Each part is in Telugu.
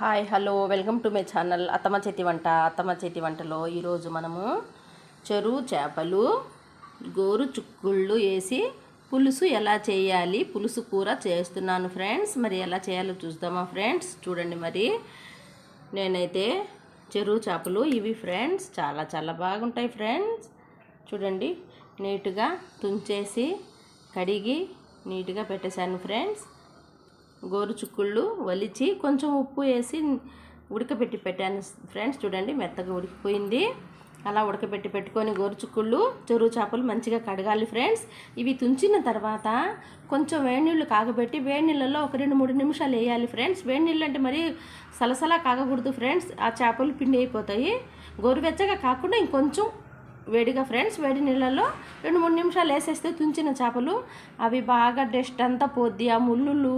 Hi hello welcome to my channel అత్తమ్మ చేతి వంట. అత్తమ్మ చేతి వంటలో ఈరోజు మనము చెరువు చేపలు గోరు చుక్కుళ్ళు వేసి పులుసు ఎలా చేయాలి పులుసు కూర చేస్తున్నాను ఫ్రెండ్స్. మరి ఎలా చేయాలో చూద్దామా ఫ్రెండ్స్? చూడండి మరి. నేనైతే చెరువు చేపలు ఇవి ఫ్రెండ్స్ చాలా చాలా బాగుంటాయి ఫ్రెండ్స్. చూడండి నీట్గా తుంచేసి కడిగి నీట్గా పెట్టేశాను ఫ్రెండ్స్. గోరు చుక్కుళ్ళు వలిచి కొంచెం ఉప్పు వేసి ఉడకబెట్టి పెట్టాను. ఫ్రెండ్స్ చూడండి మెత్తగా ఉడికిపోయింది. అలా ఉడకబెట్టి పెట్టుకొని గోరుచుక్కుళ్ళు చెరువు చేపలు మంచిగా కడగాలి ఫ్రెండ్స్. ఇవి తుంచిన తర్వాత కొంచెం వేడి నీళ్ళు కాగబెట్టి వేడి నీళ్ళల్లో ఒక రెండు మూడు నిమిషాలు వేయాలి ఫ్రెండ్స్. వేడి నీళ్ళు అంటే మరి సలసలా కాగకూడదు ఫ్రెండ్స్. ఆ చేపలు పిండి అయిపోతాయి. గోరువెచ్చగా కాకుండా ఇంకొంచెం వేడిగా ఫ్రెండ్స్ వేడి నీళ్ళల్లో రెండు మూడు నిమిషాలు వేసేస్తే తుంచిన చేపలు. అవి బాగా డస్ట్ అంతా పోద్ది ఆ ముళ్ళులు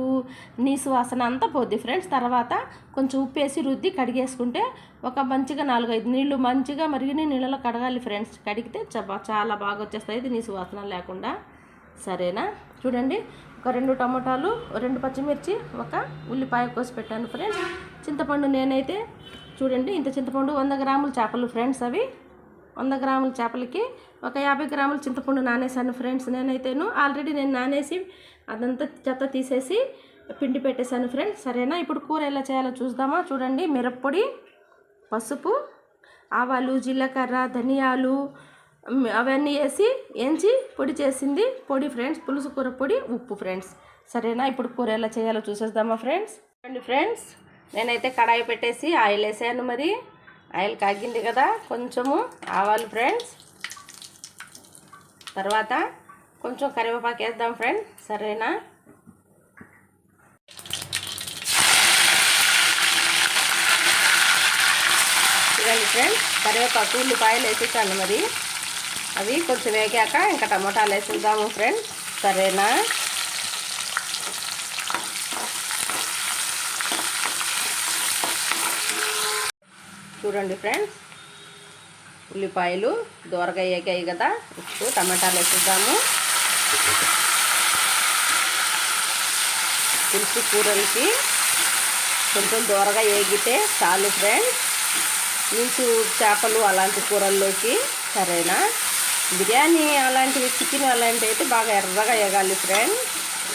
నీసు వాసన అంతా పోద్ది ఫ్రెండ్స్. తర్వాత కొంచెం ఉప్పు వేసి రుద్ది కడిగేసుకుంటే ఒక మంచిగా నాలుగైదు నీళ్ళు మంచిగా మరిగిన నీళ్ళలో కడగాలి ఫ్రెండ్స్. కడిగితే చాలా బాగా వచ్చేస్తాయి ఇది నీసు వాసన లేకుండా. సరేనా? చూడండి ఒక రెండు టమాటాలు రెండు పచ్చిమిర్చి ఒక ఉల్లిపాయ కోసి పెట్టాను ఫ్రెండ్స్. చింతపండు నేనైతే చూడండి ఇంత చింతపండు వంద గ్రాముల చేపలు ఫ్రెండ్స్ అవి. వంద గ్రాముల చేపలకి ఒక యాభై గ్రాముల చింతపండు నానేసాను ఫ్రెండ్స్. నేనైతేను ఆల్రెడీ నేను నానేసి అదంతా చెత్త తీసేసి పిండి పెట్టేశాను ఫ్రెండ్స్. సరేనా? ఇప్పుడు కూర ఎలా చేయాలో చూద్దామా? చూడండి. మిరప్పొడి పసుపు ఆవాలు జీలకర్ర ధనియాలు అవన్నీ వేసి ఎంచి పొడి చేసింది. పొడి ఫ్రెండ్స్ పులుసు కూర పొడి ఉప్పు ఫ్రెండ్స్. సరేనా? ఇప్పుడు కూర ఎలా చేయాలో చూసేద్దామా ఫ్రెండ్స్? చూడండి ఫ్రెండ్స్ నేనైతే కడాయి పెట్టేసి ఆయిల్ వేసాను మరి. ఆయిల్ కాగింది కదా కొంచెము ఆవాలు ఫ్రెండ్స్. తర్వాత కొంచెం కరివేపాకు వేద్దాం ఫ్రెండ్ సరేనా? చూడండి ఫ్రెండ్స్ కరివేపాకు ఉల్లిపాయలు వేసేసాను మరి. అవి కొంచెం వేగాక ఇంకా టమోటాలు వేసేద్దాము ఫ్రెండ్స్ సరేనా? చూడండి ఫ్రెండ్స్. ఉల్లిపాయలు దూరగా వేగాయి కదా. ఇప్పుడు టమాటాలు వేసుద్దాము. పులుసు కూరలకి కొంచెం దూరగా వేగితే చాలు ఫ్రెండ్స్. నీసు చేపలు అలాంటి కూరల్లోకి సరేనా? బిర్యానీ అలాంటివి చికెన్ అలాంటివి అయితే బాగా ఎర్రగా వేయగాలి ఫ్రెండ్స్.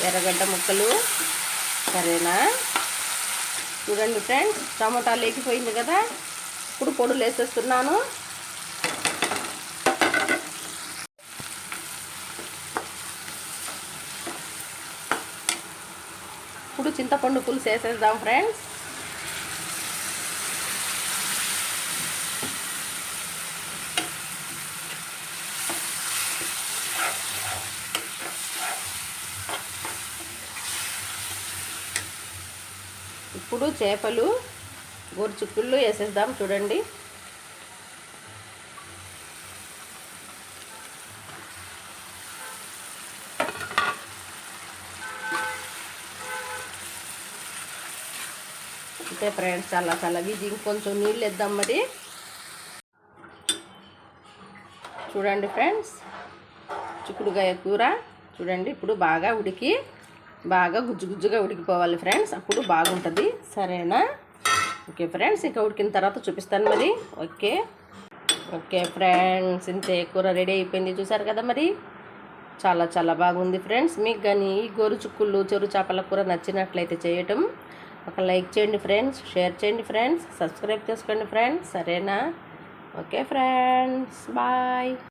ఎర్రగడ్డ ముక్కలు. సరేనా? చూడండి ఫ్రెండ్స్ టమాటాలు లేకపోయింది కదా. ఇప్పుడు పొడులు వేసేస్తున్నాను. ఇప్పుడు చింతపండు పులుసు వేసేద్దాం ఫ్రెండ్స్. ఇప్పుడు చేపలు గోరు చిక్కుళ్ళు వేసేద్దాం చూడండి. అంతే ఫ్రెండ్స్ చాలా చాలా ఇది ఇంకొంచెం నీళ్ళు వేద్దాం మరి. చూడండి ఫ్రెండ్స్ చిక్కుడుగాయ కూర. చూడండి ఇప్పుడు బాగా ఉడికి బాగా గుజ్జు గుజ్జుగా ఉడికిపోవాలి ఫ్రెండ్స్ అప్పుడు బాగుంటుంది. సరేనా? ఓకే ఫ్రెండ్స్ ఇంకా ఉడికిన తర్వాత చూపిస్తాను మరి. ఓకే. ఓకే ఫ్రెండ్స్ ఇంతే కూర రెడీ అయిపోయింది. చూసారు కదా మరి? చాలా చాలా బాగుంది ఫ్రెండ్స్. మీకు కానీ ఈ గోరు చుక్కుళ్ళు చెరు చేపల కూర నచ్చినట్లయితే చేయటం ఒక లైక్ చేయండి ఫ్రెండ్స్ షేర్ చేయండి ఫ్రెండ్స్ సబ్స్క్రైబ్ చేసుకోండి ఫ్రెండ్స్. సరేనా? Okay friends bye.